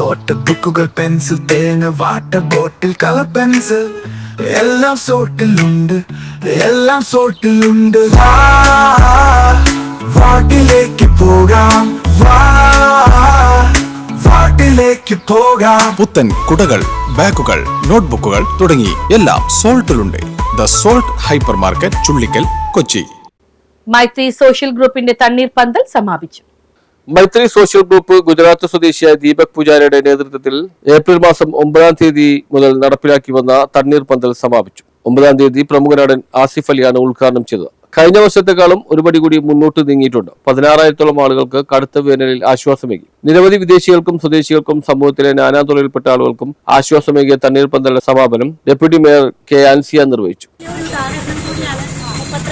Not ബുക്കുകൾ pencil തേങ്ങ water bottle colour pencil എല്ലാം സോട്ടിലുണ്ട് എല്ലാം സോട്ടിലുണ്ട് വാ വാട്ടിലേക്ക് പോകാം വാ വാട്ടിലേക്ക് പോകാം പുത്തൻ കുടകൾ ബാഗുകൾ നോട്ട്ബുക്കുകൾ തുടങ്ങി എല്ലാം സോൾട്ടിലുണ്ട്. The salt hypermarket Chullikkal Kochi. Maithri social ഗ്രൂപ്പിന്റെ തണ്ണീർ പന്തൽ സമാപിച്ചു. മൈത്രി സോഷ്യൽ ഗ്രൂപ്പ് ഗുജറാത്ത് സ്വദേശിയായ ദീപക് പൂജാരയുടെ നേതൃത്വത്തിൽ ഏപ്രിൽ മാസം ഒമ്പതാം തീയതി മുതൽ നടപ്പിലാക്കി വന്ന തണ്ണീർ പന്തൽ സമാപിച്ചു. ഒമ്പതാം തീയതി പ്രമുഖ നടൻ ആസിഫ് അലിയാണ് ഉദ്ഘാടനം ചെയ്തത്. കഴിഞ്ഞ വർഷത്തെക്കാളും ഒരുപടി കൂടി മുന്നോട്ട് നീങ്ങിയിട്ടുണ്ട്. പതിനാറായിരത്തോളം ആളുകൾക്ക് കടുത്ത വേനലിൽ ആശ്വാസമേകി. നിരവധി വിദേശികൾക്കും സ്വദേശികൾക്കും സമൂഹത്തിലെ നാനാതുറയിൽപ്പെട്ട ആളുകൾക്കും ആശ്വാസമേകിയ തണ്ണീർ പന്തലിന്റെ സമാപനം ഡെപ്യൂട്ടി മേയർ കെ ആൻസിയ നിർവഹിച്ചു.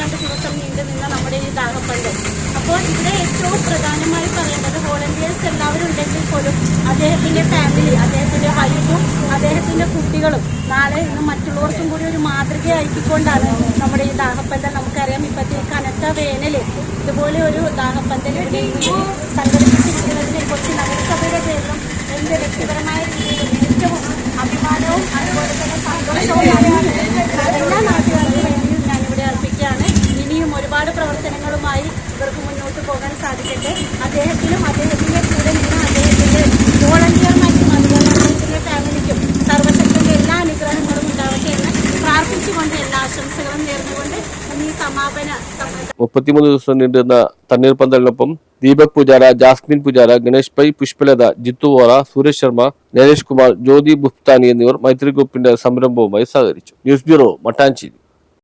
മുപ്പത്തിരണ്ട് ദിവസം നീണ്ടു നിന്ന നമ്മുടെ ഈ ദാഹപ്പണ്ട് അപ്പോൾ ഇവിടെ ഏറ്റവും പ്രധാനമായി പറയേണ്ടത് വോളണ്ടിയേഴ്സ് എല്ലാവരും ഉണ്ടെങ്കിൽ പോലും അദ്ദേഹത്തിന്റെ ഫാമിലി അദ്ദേഹത്തിന്റെ വൈഫും അദ്ദേഹത്തിന്റെ കുട്ടികളും നാളെ ഇന്ന് മറ്റുള്ളവർക്കും കൂടി ഒരു മാതൃകയാക്കിക്കൊണ്ടാണ് നമ്മുടെ ഈ ദാഹപ്പന്തൽ. നമുക്കറിയാം ഇപ്പോഴത്തെ കനത്ത വേനൽ ഇതുപോലെ ഒരു ദാഹപ്പന്തൽ ഇവിടെ സംഘടിപ്പിച്ചിരിക്കുന്നതിന് പ്രവർത്തനങ്ങളുമായി ഇവർക്ക് മുന്നോട്ട് പോകാൻ സാധിക്കട്ടെ. അദ്ദേഹത്തിനും അദ്ദേഹത്തിന്റെ കൂടെ നിന്ന് അദ്ദേഹത്തിന്റെ വോളണ്ടിയർമാർക്കും അതുപോലെ അദ്ദേഹത്തിന്റെ ഫാമിലിക്കും സർവശക്തിന്റെ എല്ലാ അനുഗ്രഹങ്ങളും ഉണ്ടാവട്ടെ എന്ന് പ്രാർത്ഥിച്ചുകൊണ്ട് എല്ലാ ആശംസകളും നേർന്നുകൊണ്ട് ഈ സമാപന മുപ്പത്തിമൂന്ന് ദിവസം നീണ്ടുന്ന തണ്ണീർ പന്തലിനൊപ്പം ദീപക് പൂജാര ജാസ്മിൻ പൂജാര ഗണേഷ് പൈ പുഷ്പലത ജിത്തു വോറ സുരേഷ് ശർമ്മ നരേഷ് കുമാർ ജ്യോതി ബുഫ്താനി എന്നിവർ മൈത്രി ഗ്രൂപ്പിന്റെ സംരംഭവുമായി സഹകരിച്ചു. News bureau Mattancherry.